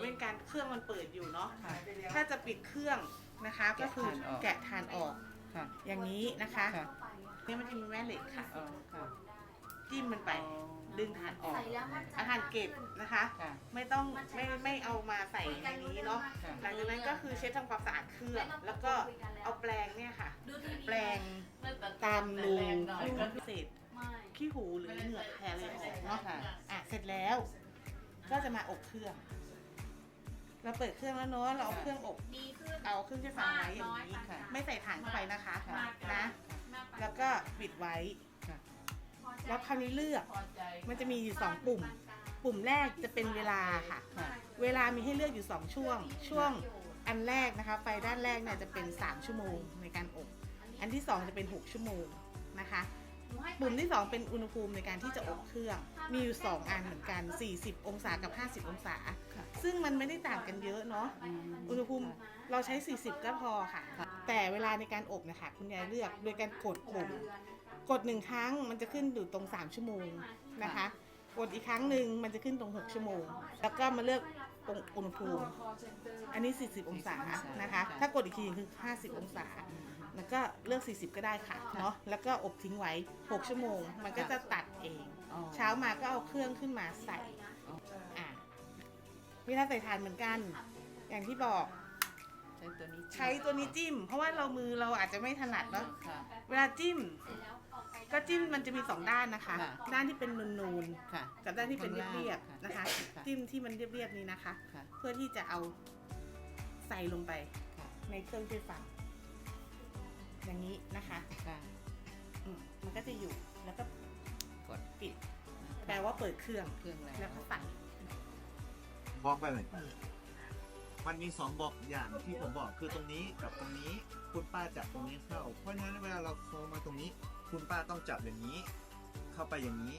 เป็นการเครื่องมันเปิดอยู่เนาะ ค่ะ ถ้าจะปิดเครื่องนะคะ ก็คือแกะฐานออก ค่ะ อย่างนี้นะคะค่ะนี่มันจะมีแม่เหล็กค่ะ อ๋อค่ะจิ้มมันไป ดึงฐานออก ใส่แล้วมันจะอาหารเก็บนะคะ ค่ะ ไม่ต้องไม่ไม่เอามาใส่ในนี้เนาะ ค่ะ หลังจากนั้นก็คือเช็ดทำความสะอาดเครื่อง แล้วก็เอาแปรงเนี่ยค่ะ ดูทีวีแปรงตามรูรูพิเศษไม่ขี้หูหรือเหงือกแพรเลยออกเนาะ ค่ะ อะ เสร็จแล้วก็จะมาอบเครื่อง เราเปิดเครื่องแล้วเนาะเราเอาเครื่องอบดีขึ้น เอาเครื่องที่ฟังไว้อย่างนี้ค่ะ ไม่ใส่ถ่านเข้าไปนะคะค่ะ นะแล้วก็ปิดไว้ ค่ะ แล้วคราวนี้เลือกมันจะมีอยู่สองปุ่ม ปุ่มแรกจะเป็นเวลาค่ะ ค่ะ เวลามีให้เลือกอยู่ 2 ช่วง ช่วงอันแรกนะคะ ไฟด้านแรกเนี่ยจะเป็น 3 ชั่วโมงในการอบ อันที่ 2 จะเป็น 6 ชั่วโมงนะคะ ปุ่มที่ 2 เป็นอุณหภูมิในการที่จะอบเครื่อง มีอยู่ 2 อันเหมือนกัน 40 องศากับ 50 องศาค่ะ ซึ่งมันไม่ได้ต่างกันเยอะเนาะอืมอุณหภูมิเราใช้ 40 ก็พอค่ะ แต่เวลาในการอบนะคะคุณยายเลือกโดยการกดปุ่มกดหนึ่งครั้งมันจะขึ้นอยู่ตรง 3 ชั่วโมงนะคะกดอีกครั้งหนึ่งมันจะขึ้นตรง 6 ชั่วโมง แล้วก็มาเลือกตรงอุณหภูมิ อันนี้ 40 องศานะคะ ถ้ากดอีกทีคือ 50 องศา แล้วก็เลือก 40 ก็ได้ค่ะ เนาะ แล้วก็อบทิ้งไว้ 6 ชั่วโมง มันก็จะตัดเองอ๋อเช้ามาก็เอาเครื่องขึ้นมาใส่ อะ เวลาใส่ทานเหมือนกัน อย่างที่บอก ใช้ตัวนี้ใช้ตัวนี้จิ้ม เพราะว่าเรามือเราอาจจะไม่ถนัดเนาะค่ะ เวลาจิ้มเสร็จแล้วออกไปก็จิ้มมันจะมีสองด้านนะคะ ค่ะ ด้านที่เป็นนูนค่ะ ๆกับด้านที่เป็นเรียบๆค่ะนะคะ ค่ะ จิ้มที่มันเรียบๆนี้นะคะ ค่ะ เพื่อที่จะเอาใส่ลงไปค่ะ ในเครื่องช่วยฟัง อย่างนี้นะคะค่ะ อืมมันก็จะอยู่แล้วก็กดปิด แปลว่าเปิดเครื่องเครื่องแล้วแล้วก็ใส่ บอกไปเลยมันมีสองบอกอย่างที่ผมบอกคือตรงนี้กับตรงนี้ คุณป้าจับตรงนี้เข้า เพราะฉะนั้นเวลาเราโค้งมาตรงนี้ คุณป้าต้องจับอย่างนี้ เข้าไปอย่างนี้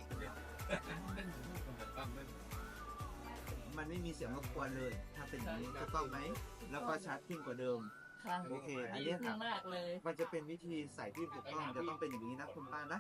มันไม่มีเสียงรบกวนเลย ถ้าเป็นอย่างนี้ถูกต้องไหมแล้วก็ชัดขึ้นกว่าเดิมค่ะโอเค อันเนี้ยครับมากเลย มันจะเป็นวิธีใส่ที่ถูกต้องจะต้องเป็นอย่างนี้นะคุณป้านะ